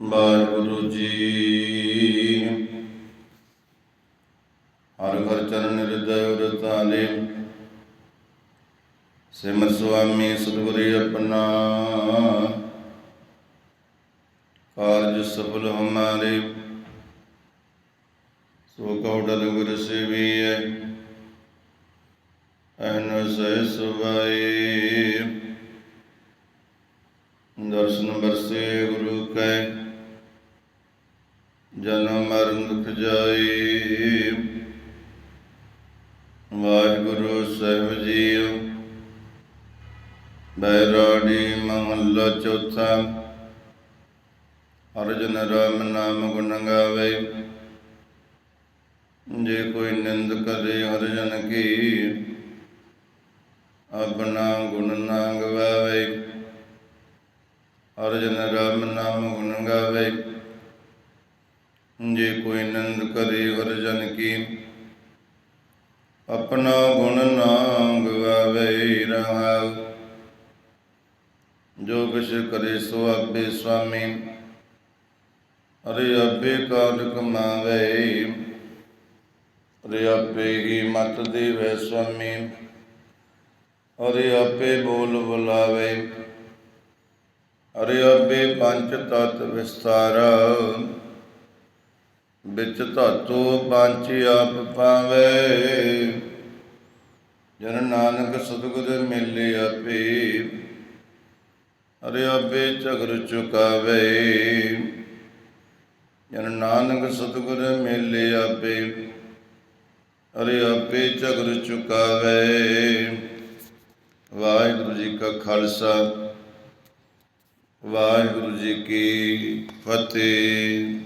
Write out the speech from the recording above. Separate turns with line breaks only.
ਵਾਹਿਗੁਰੂ ਜੀ। ਹਰ ਘਰ ਚਰਨ ਹਿਰਦੈ ਉਰਤਾਲੇ ਸਿਮਰ ਸੁਆਮੀ ਸਤਿਗੁਰੀ ਆਪਣਾ। ਕਾਰਜ ਸਫਲ ਹਮਾਰੇ। ਸੋ ਕਉ ਗੁਰ ਸੇਵੀਐ। ਅਹਨ ਸਹਿ ਸੁਭਾਈ ਦਰਸ਼ਨ ਬਰਸੇ ਗੁਰੂ ਕੈ। ਜਨਮ ਮਰਨ ਦੁਖ ਜਾਈ ਵਾਹਿਗੁਰੂ ਸਾਹਿਬ ਜੀਓ। ਬੈਰਾੜੀ ਮਹੱਲਾ ਚੌਥਾ। ਅਰਜਨ ਰਾਮ ਨਾਮ ਗੁਣ ਗਾਵੇ। ਜੇ ਕੋਈ ਨਿੰਦ ਕਰੇ ਹਰਜਨ ਕੀ, ਆਪਣਾ ਗੁਣ ਨਾ ਅਰਜਨ ਰਾਮ ਨਾਮ ਗੁਣ ਗਾਵੇ। ਜੇ ਕੋਈ ਨੰਦ ਕਰੇ ਹਰਿਜਨ ਕੀ। ਆਪਣਾ ਗੁਣ ਨਾ ਗਵਾਵੇ ਰਹਾਉ ਜੋ ਕਿਛ ਕਰੇ ਸੋ ਆਪੇ ਸੁਆਮੀ ਅਰੇ ਆਪੇ ਕਾਲ ਕਮਾਵੇ। ਅਰੇ ਆਪੇ ਹੀ ਮਤ ਦੇਵੇ ਸੁਆਮੀ ਅਰੇ ਆਪੇ ਬੋਲ ਬੁਲਾਵੇ। ਅਰੇ ਆਪੇ ਪੰਚ ਤਤ ਵਿਸਤਾਰਾ, ਵਿੱਚ ਧਾਤੂ ਪੰਚ ਆਪ ਪਾਵੇ ਜਨ ਨਾਨਕ ਸਤਿਗੁਰ ਮਿਲੇ ਆਪੇ ਅਰੇ ਆਪੇ ਝਗਰ ਚੁਕਾਵੇ। ਜਨ ਨਾਨਕ ਸਤਿਗੁਰ ਮਿਲੇ ਆਪੇ ਅਰੇ ਆਪੇ ਝਗਰ ਚੁਕਾਵੇ। ਵਾਹਿਗੁਰੂ ਜੀ ਕਾ ਖਾਲਸਾ। ਵਾਹਿਗੁਰੂ ਜੀ ਕੀ ਫਤਿਹ।